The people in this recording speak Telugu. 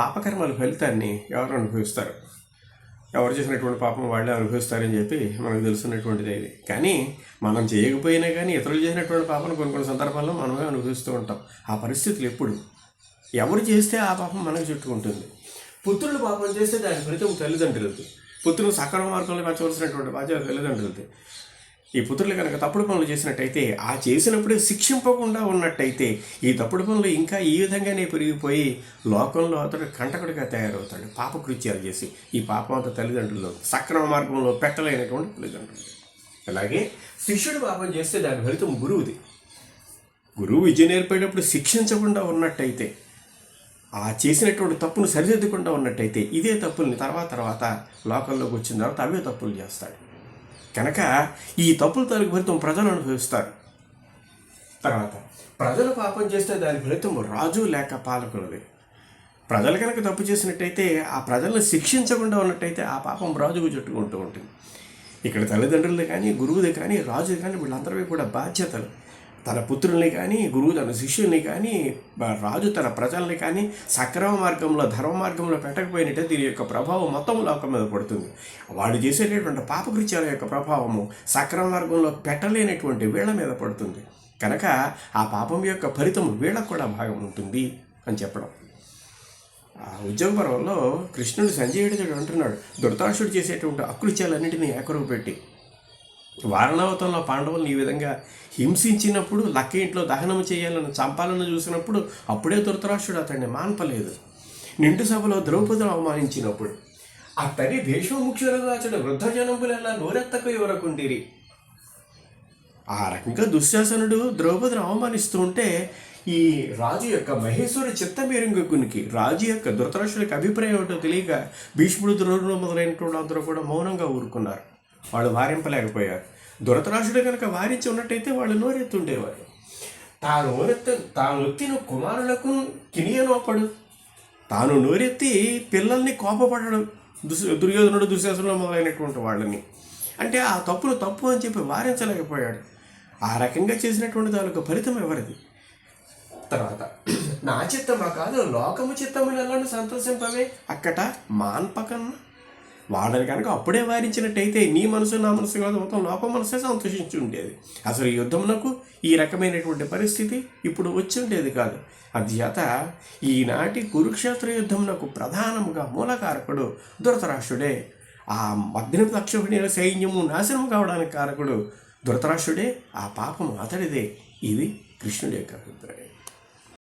పాపకర్మల ఫలితాన్ని ఎవరు అనుభవిస్తారు? ఎవరు చేసినటువంటి పాపం వాళ్ళే అనుభవిస్తారని చెప్పి మనకు తెలుసున్నటువంటిది ఇది. కానీ మనం చేయకపోయినా కానీ ఇతరులు చేసినటువంటి పాపం కొన్ని కొన్ని సందర్భాల్లో మనమే అనుభవిస్తూ ఉంటాం. ఆ పరిస్థితులు ఎప్పుడు? ఎవరు చేస్తే ఆ పాపం మనకు చుట్టుకుంటుంది? పుత్రులు పాపం చేస్తే దాని ఫలితం తల్లిదండ్రులది. పుత్రులు సక్రమ మార్గంలో పెంచవలసినటువంటి బాధ్యత తల్లిదండ్రులది. ఈ పుత్రులు కనుక తప్పుడు పనులు చేసినట్టయితే ఆ చేసినప్పుడే శిక్షింపకుండా ఉన్నట్టయితే ఈ తప్పుడు పనులు ఇంకా ఈ విధంగానే పెరిగిపోయి లోకంలో అతడు కంటకుడిగా తయారవుతాడు. పాపకృత్యాలు చేసి ఈ పాపం అంత తల్లిదండ్రులు సక్రమ మార్గంలో పెట్టలేనటువంటి తల్లిదండ్రులు. అలాగే శిష్యుడు పాపం చేస్తే దాని ఫలితం గురువుది. గురువు విద్య నేర్పేటప్పుడు శిక్షించకుండా ఉన్నట్టయితే ఆ చేసినటువంటి తప్పును సరిదిద్దకుండా ఉన్నట్టయితే ఇదే తప్పుల్ని తర్వాత తర్వాత లోకంలోకి వచ్చిన తర్వాత అవే తప్పులు చేస్తాడు. కనుక ఈ తప్పుల తాలూకు ఫలితం ప్రజలు అనుభవిస్తారు. తర్వాత ప్రజలు పాపం చేస్తే దాని ఫలితం రాజు లేక పాలకులది ప్రజలు కనుక తప్పు చేసినట్టయితే ఆ ప్రజలను శిక్షించకుండా ఉన్నట్టయితే ఆ పాపం రాజుకు చుట్టుకుంటూ ఉంటుంది. ఇక్కడ తల్లిదండ్రులది కానీ గురువుది కానీ రాజుది కానీ వీళ్ళందరివి కూడా బాధ్యతలు. తన పుత్రుల్ని కానీ గురువు తన శిష్యుల్ని కానీ రాజు తన ప్రజల్ని కానీ సక్రమ మార్గంలో ధర్మ మార్గంలో పెట్టకపోయినట్టే దీని యొక్క ప్రభావం మొత్తం లోకం మీద పడుతుంది. వాళ్ళు చేసేటటువంటి పాపకృత్యాల యొక్క ప్రభావము సక్రమ మార్గంలో పెట్టలేనటువంటి వీళ్ళ మీద పడుతుంది. కనుక ఆ పాపం యొక్క ఫలితం వీళ్ళకు కూడా భాగం ఉంటుంది అని చెప్పడం. ఆ ఉద్యోగ పర్వంలో కృష్ణుడు సంజయుడితో అంటున్నాడు. దుర్దాసుడు చేసేటువంటి అకృత్యాలన్నింటినీ ఏకరువు పెట్టి వారణావతంలో పాండవులను ఈ విధంగా హింసించినప్పుడు లక్క ఇంట్లో దహనం చేయాలని చంపాలని చూసినప్పుడు అప్పుడే ధృతరాష్ట్రుడు అతన్ని మాన్పలేదు. నిండు సభలో ద్రౌపదిని అవమానించినప్పుడు అతడి భీష్మముఖ్యులుగా అతడు వృద్ధ జనంబులెల్లా నోరెత్తకు ఎవరకుండిరి? ఆ రకంగా దుశ్శాసనుడు ద్రౌపదిని అవమానిస్తూ ఉంటే ఈ రాజు యొక్క మహేశ్వరి చిత్తమేరుంగకునికి రాజు యొక్క ధృతరాష్ట్రుడికి అభిప్రాయం ఏంటో తెలియక భీష్ముడు ద్రోణుడు మొదలైనటువంటి అందరూ కూడా మౌనంగా ఊరుకున్నారు. వాళ్ళు వారింపలేకపోయారు. ధృతరాష్ట్రుడు కనుక వారించి ఉన్నట్టయితే వాళ్ళు నోరెత్తుండేవారు. తాను నోరెత్త తాను ఎత్తిన కుమారులకు కినియనోపడు తాను నోరెత్తి పిల్లల్ని కోపపడడం దుస్ దుర్యోధనుడు దుశ్శాసనుడు మొదలైనటువంటి వాళ్ళని. అంటే ఆ తప్పును తప్పు అని చెప్పి వారించలేకపోయాడు. ఆ రకంగా చేసినటువంటి దానికి ఫలితం ఎవరిది? తర్వాత నా చిత్తమా కాదు లోకము చిత్తమునెల్లను సంతోషింపవే. అక్కట మాన్పకన్నా వాళ్ళని కనుక అప్పుడే వారించినట్టయితే నీ మనసు నా మనసు కాదు మొత్తం లోక మనసే సంతోషించి ఉండేది అసలు ఈ యుద్ధమునకు ఈ రకమైనటువంటి పరిస్థితి ఇప్పుడు వచ్చి ఉండేది కాదు. అధ్యత ఈనాటి కురుక్షేత్ర యుద్ధమునకు ప్రధానముగా మూలకారకుడు ధృతరాష్ట్రుడే. ఆ అగ్ని లక్షణ సైన్యము నాశనం కావడానికి కారకుడు ధృతరాష్ట్రుడే. ఆ పాపం అతడిదే. ఇది కృష్ణుడి యొక్క అభిప్రాయం.